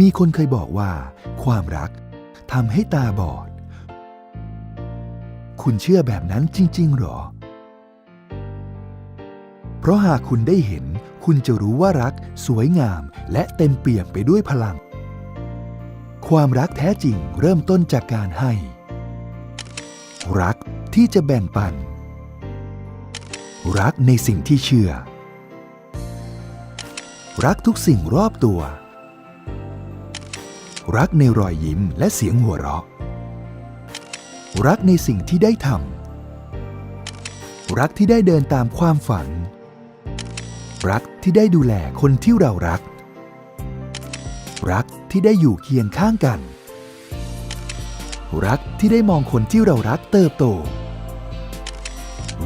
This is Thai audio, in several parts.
มีคนเคยบอกว่า ความรักทำให้ตาบอด คุณเชื่อแบบนั้นจริง ๆ หรอ เพราะหากคุณได้เห็น คุณจะรู้ว่ารักสวยงามและเต็มเปี่ยมไปด้วยพลัง ความรักแท้จริงเริ่มต้นจากการให้ รักที่จะแบ่งปัน รักในสิ่งที่เชื่อ รักทุกสิ่งรอบตัว รักในรอยยิ้มและเสียงหัวเราะ รักในสิ่งที่ได้ทำ รักที่ได้เดินตามความฝัน รักที่ได้ดูแลคนที่เรารัก รักที่ได้อยู่เคียงข้างกัน รักที่ได้มองคนที่เรารักเติบโต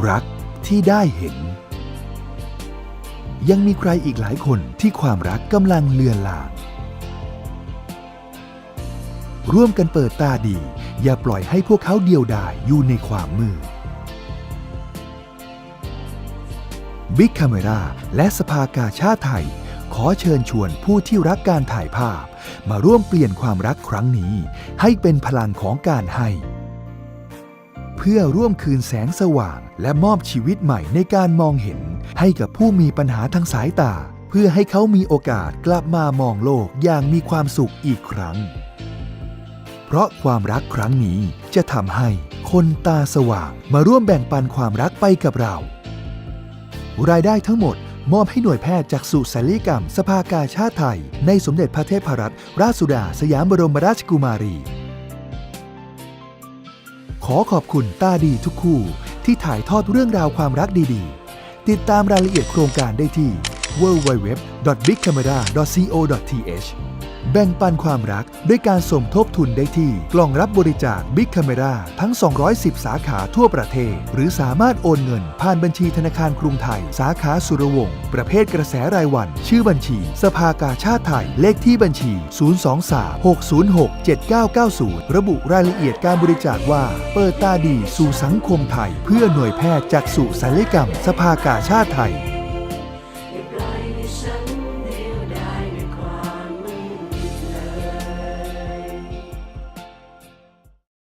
รักที่ได้เห็น ยังมีใครอีกหลายคนที่ความรักกำลังเลือนลาง ร่วมกันเปิดตาดี อย่าปล่อยให้พวกเขาเดียวดายอยู่ในความมืดบิ๊กค m เมราและสภากาชาติไทย ขอเชิญชวนผู้ที่รักการถ่ายภาพ มาร่วมเปลี่ยนความรักครั้งนี้ ให้เป็นพลังของการให้ เพื่อร่วมคืนแสงสว่างและมอบชีวิตใหม่ในการมองเห็น ให้กับผู้มีปัญหาทางสายตา เพื่อให้เขามีโอกาสกลับมามองโลกอย่างมีความสุขอีกครั้ง เพราะความรักครั้งนี้จะทำให้คนตาสว่างมาร่วมแบ่งปันความรักไปกับเรา รายได้ทั้งหมดมอบให้หน่วยแพทย์จากสุศัลยกรรม สภากาชาติไทย ในสมเด็จพระเทพรัตนราชสุดาสยามบรมราชกุมารี ขอขอบคุณตาดีทุกคู่ที่ถ่ายทอดเรื่องราวความรักดีๆ ติดตามรายละเอียดโครงการได้ที่ www.bigcamera.co.th แบ่งปันความรักด้วยการสมทบทุนได้ที่ กล่องรับบริจาค Big Camera ทั้ง 210 สาขาทั่วประเทศ หรือสามารถโอนเงิน ผ่านบัญชีธนาคารกรุงไทย สาขาสุรวงศ์ประเภทกระแสรายวัน ชื่อบัญชี สภากาชาติไทย เลขที่บัญชี 023-606-7990 ระบุรายละเอียดการบริจาคว่า เปิดตาดีสู่สังคมไทย เพื่อหน่วยแพทย์จากสุศัลยกรรม สภากาชาติไทย